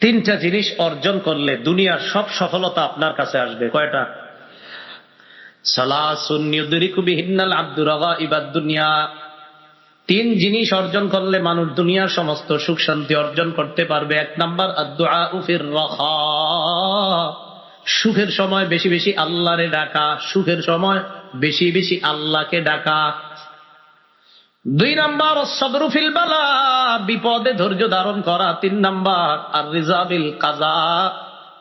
তিনটা জিনিস অর্জন করলে দুনিয়ার সব সফলতা আপনার কাছে আসবে। কয়টা? তিন জিনিস অর্জন করলে মানুষ দুনিয়ার সমস্ত সুখ শান্তি অর্জন করতে পারবে। এক নাম্বার সুখের সময় বেশি বেশি আল্লাহরে ডাকা। সুখের সময় বেশি বেশি আল্লাহকে ডাকা। দুই নাম্বার সদরুফিল বালা, বিপদে ধৈর্য ধারণ করা। তিন নাম্বার আর রিজাবিল কাজা,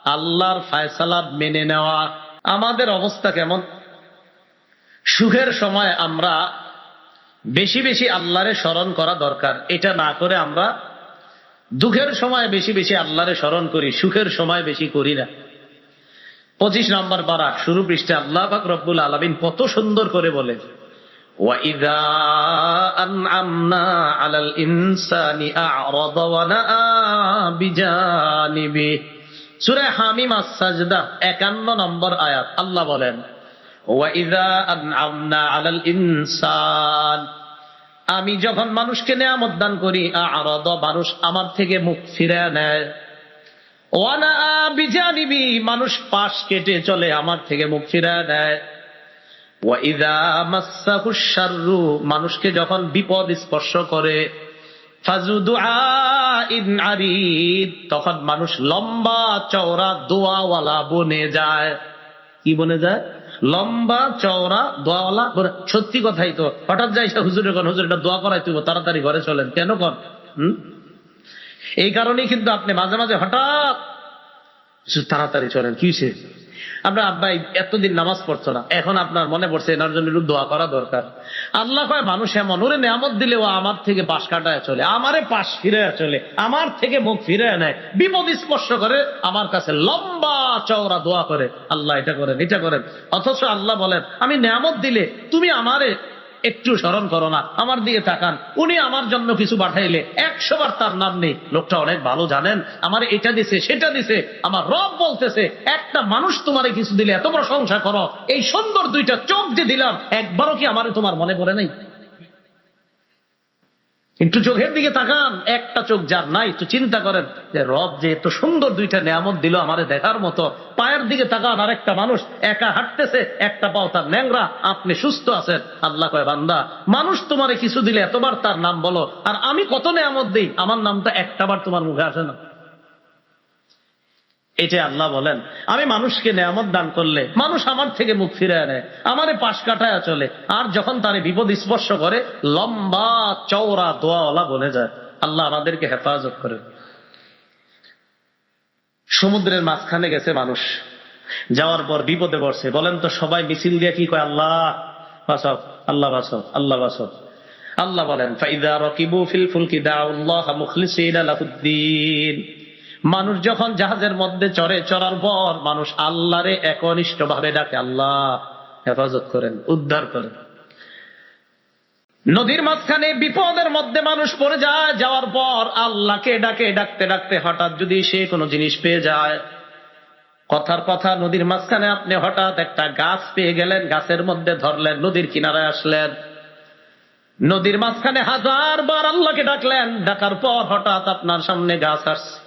আল্লাহর ফায়সালা মেনে নেওয়া। আমাদের অবস্থা কেমন? সুখের সময় আমরা বেশি বেশি আল্লাহরে স্মরণ করা দরকার। এটা না করে আমরা দুঃখের সময় বেশি বেশি আল্লাহরে স্মরণ করি, সুখের সময় বেশি করি না। পঁচিশ নম্বর পারা শুরু পৃষ্ঠে আল্লাহ রব্বুল আলমিন কত সুন্দর করে বলে وَإِذَا أَنْعَمْنَا عَلَى الْإِنسَانِ أَعْرَضَ وَنَأَى بِجَانِبِهِ সূরা হামিম আস-সাজদা 51 নম্বর আয়াত আল্লাহ বলেন وَإِذَا أَنْعَمْنَا عَلَى الْإِنسَانِ আমি যখন মানুষকে নেয়ামত দান করি আরদ মানুষ আমার থেকে মুখ ফিরে নেয় ওয়ানা বিজানিবি মানুষ পাশ কেটে চলে আমার থেকে মুখ ফিরে নেয় ওয়াইদা মাসাহু শাররু মানুষকে যখন বিপদ স্পর্শ করে তখন মানুষ লম্বা চওড়া দোয়াওয়ালা বনে যায়। কি বনে যায়? লম্বা চওড়া দোয়াওয়ালা সত্যি কথাই তো, হঠাৎ যাই হুজুরের কোন হুজুর এটা দোয়া করাই তুই তাড়াতাড়ি ঘরে চলেন, কেন হুম? এই কারণেই কিন্তু আপনি মাঝে মাঝে হঠাৎ তাড়াতাড়ি চলেন, কি? আপনার আব্বাই, এতদিন নামাজ পড়ছো না। এখন আপনার মনে পড়ছে এনার জন্য একটু দোয়া করা দরকার। আল্লাহ কয়, মানুষ এমন, ওরে নামত দিলে ও আমার থেকে পাশ কাটায় চলে, আমারে পাশ ফিরে চলে, আমার থেকে মুখ ফিরে নেয়। বিপদ স্পর্শ করে আমার কাছে লম্বা চওড়া দোয়া করে, আল্লাহ, এটা করেন এটা করেন। অথচ আল্লাহ বলেন, আমি নামত দিলে তুমি আমারে একটু স্মরণ করো না, আমার দিকে তাকান। উনি আমার জন্য কিছু পাঠাইলে একশো বার তার নাম নেই। লোকটা অনেক ভালো জানেন, আমার এটা দিছে, সেটা দিছে, আমার রব বলতেছে, একটা মানুষ তোমারে কিছু দিলে এত প্রশংসা করো, এই সুন্দর দুইটা চোখ যে দিলাম, একবারও কি আমারে তোমার মনে পড়ে নাই? একটু চোখের দিকে তাকান, একটা চোখ যার নাই, একটু চিন্তা করেন যে রব যে এত সুন্দর দুইটা নিয়ামত দিল আমারে দেখার মতো। পায়ের দিকে তাকান আর একটা মানুষ একা হাঁটতেছে, একটা পাও তার ন্যাংরা, আপনি সুস্থ আছেন। আল্লাহ কয়, বান্দা, মানুষ তোমারে কিছু দিলে এতবার তার নাম বলো, আর আমি কত নিয়ামত দিই? আমার নামটা একটাবার তোমার মুখে আসে না। এটা আল্লাহ বলেন, আমি মানুষকে নেয়ামত দান করলে, মানুষ আমার থেকে মুখ ফিরে আনে আমারে পাশ কাটায় চলে, আর যখন তারে বিপদ স্পর্শ করে, লম্বা চওড়া দোয়াওয়ালা বনে যায়। আল্লাহ আমাদেরকে হেফাজত করে সমুদ্রের মাঝখানে গেছে মানুষ, যাওয়ার পর বিপদে পড়ছে। বলেন তো, সবাই মিছিল দিয়ে কি কয়, আল্লাহ বাসব আল্লাহ বাসব আল্লাহ বাসব আল্লাহ বলেন, ফাইদা রকিবু ফিল ফুলকি, দাউল্লাহ মুখলিসিনা লাহুদ্দিন। মানুষ যখন জাহাজের মধ্যে চড়ে, চড়ার পর মানুষ আল্লাহরে একনিষ্ঠ ভাবে ডাকে, আল্লাহ, হেফাজত করেন, উদ্ধার করেন। নদীর মাঝখানে বিপদের মধ্যে মানুষ পড়ে যায়, যাওয়ার পর আল্লাহকে ডাকে, ডাকতে ডাকতে হঠাৎ যদি সে কোনো জিনিস পেয়ে যায়, কথার কথা নদীর মাঝখানে আপনি হঠাৎ একটা গাছ পেয়ে গেলেন, গাছের মধ্যে ধরলেন, নদীর কিনারায় আসলেন। নদীর মাঝখানে হাজার বার আল্লাহকে ডাকলেন, ডাকার পর হঠাৎ আপনার সামনে গাছ আসছে।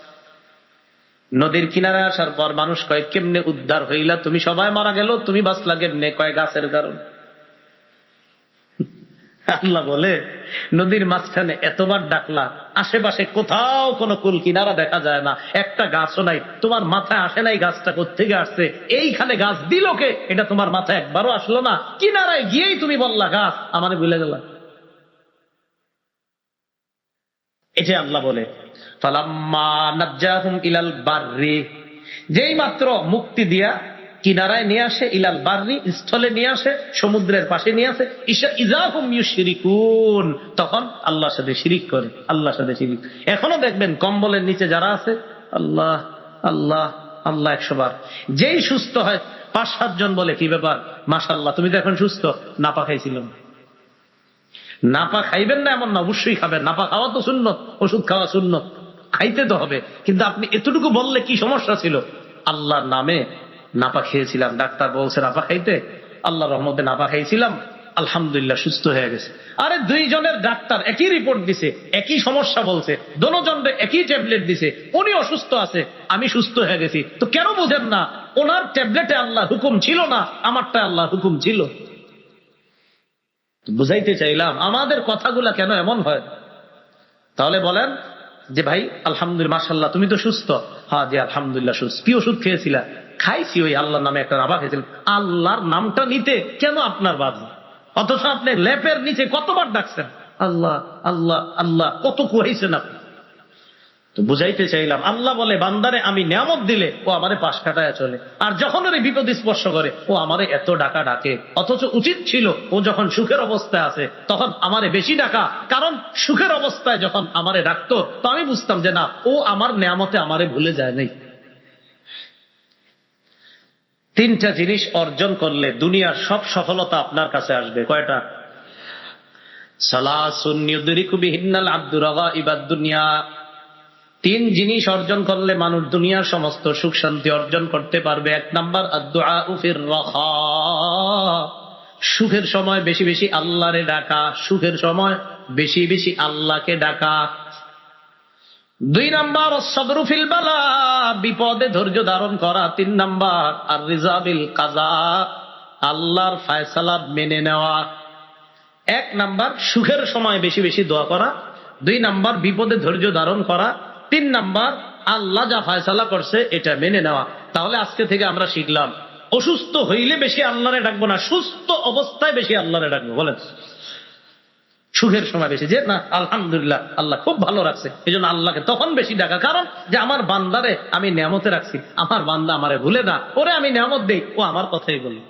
নদীর কিনারে আসার পর মানুষ কয়, কেমনে উদ্ধার হইলা? তুমি সবাই মারা গেল, তুমি বাঁচলা কেমনে? কয়, গাছের কারণ। আল্লাহ বলে, নদীর মাঝখানে এতবার ডাকলা, আশেপাশে কোথাও কোনো কুল কিনারা দেখা যায় না। একটা গাছও নাই, তোমার মাথায় আসে নাই গাছটা কোথেকে আসছে? এইখানে গাছ দিল কে? এটা তোমার মাথায় একবারও আসলো না। কিনারায় গিয়েই তুমি বললা, গাছ, আমারে ভুলে গেলা। এটা আল্লাহ বলে ইলাল বাররি। যেই মাত্র মুক্তি দিয়া কিনারায় নিয়ে আসে, ইলাল বাররি, স্থলে নিয়ে আসে, সমুদ্রের পাশে নিয়ে আসে ইসা ইজাহুম ইউশরিকুন। তখন আল্লাহর সাথে শিরিক করে, আল্লাহর সাথে শিরিক। এখনও দেখবেন কম্বলের নিচে যারা আছে, আল্লাহ আল্লাহ আল্লাহ একশো বার। যেই সুস্থ হয়, পাঁচ সাতজন বলে, কি ব্যাপার? মাশাল্লাহ তুমি তো এখন সুস্থ, নাপা খাইছিলাম। নাপা খাইবেন না এমন না, অবশ্যই খাবেন। নাপা খাওয়া তো সুন্নত, ওষুধ খাওয়া সুন্নত। খাইতে তো হবে। কিন্তু আপনি এতটুকু বললে কি সমস্যা ছিল? আল্লাহর নামে নাপা খেয়েছিলাম। ডাক্তার বলছে, নাপা খাইতে? আল্লাহ রহমতে নাপা খাইছিলাম। আলহামদুলিল্লাহ সুস্থ হয়ে গেছে। আরে দুইজনের ডাক্তার একই রিপোর্ট দিছে, একই সমস্যা বলছে দোনোজনের একই ট্যাবলেট দিছে, উনি অসুস্থ আছে, আমি সুস্থ হয়ে গেছি। তো কেন বুঝেন না, ওনার ট্যাবলেটে আল্লাহ হুকুম ছিল না আমারটা আল্লাহ হুকুম ছিল। বুঝাইতে চাইলাম, আমাদের কথাগুলা কেন এমন হয়? তাহলে বলেন যে ভাই, আলহামদুলিল্লাহ মাসাল্লাহ তুমি তো সুস্থ। হ্যাঁ জি, আলহামদুলিল্লাহ, সুস্থ। কি ওষুধ খেয়েছিলা। খাইছি ওই আল্লাহর নামে একটা রাবা খেয়েছিলাম। আল্লাহর নামটা নিতে কেন আপনার বাধা অথচ আপনি লেপের নিচে কতবার ডাকছেন? আল্লাহ আল্লাহ আল্লাহ, কত কুয়াইছেন আপনি? বুঝাইতে চাইলাম, আল্লাহ বলে, বান্দারে, আমি নিয়ামত দিলে ও আমারে পাশ কাটায় চলে। আর যখন ওর বিপদ স্পর্শ করে, ও আমারে এত ডাকা ডাকে। অথচ উচিত ছিল ও যখন সুখের অবস্থায় আছে, তখন আমারে বেশি ডাকা। কারণ সুখের অবস্থায় যখন আমারে ডাকতো, তো আমি বুঝতাম যে না, ও আমার নিয়ামতে আমারে ভুলে যায় নাই। তিনটা জিনিস অর্জন করলে দুনিয়ার সব সফলতা আপনার কাছে আসবে। কয়টা? সালাসুন ইউদরিকু বিহিন্নাল আব্দুর ইবাদ দুনিয়া। তিন জিনিস অর্জন করলে মানুষ দুনিয়ার সমস্ত সুখ শান্তি অর্জন করতে পারবে। এক নাম্বার সুখের সময় বেশি বেশি আল্লাহরে ডাকা, সুখের সময় বেশি বেশি আল্লাহকে ডাকা। দুই নাম্বার সদরুফিল বালা বিপদে ধৈর্য ধারণ করা। তিন নাম্বার আর রিজাবিল কাজা আল্লাহর ফায়সালা মেনে নেওয়া। এক নাম্বার, সুখের সময় বেশি বেশি দোয়া করা। দুই নাম্বার, বিপদে ধৈর্য ধারণ করা। তিন নাম্বার, আল্লাহ যা ফায়সালা করছে এটা মেনে নেওয়া। তাহলে আজকে থেকে আমরা শিখলাম, অসুস্থ হইলে বেশি আল্লাহরে ডাকবো না, সুস্থ অবস্থায় বেশি আল্লাহরে ডাকবো, বলেন। সুখের সময় বেশি, যে না, আলহামদুলিল্লাহ, আল্লাহ খুব ভালো রাখছে। এই জন্য আল্লাহকে তখন বেশি ডাকা, কারণ যে আমার বান্দারে আমি নিয়ামতে রাখছি, আমার বান্দা আমারে ভুলে না, ওরে আমি নিয়ামত দেই, ও আমার কথাই বলি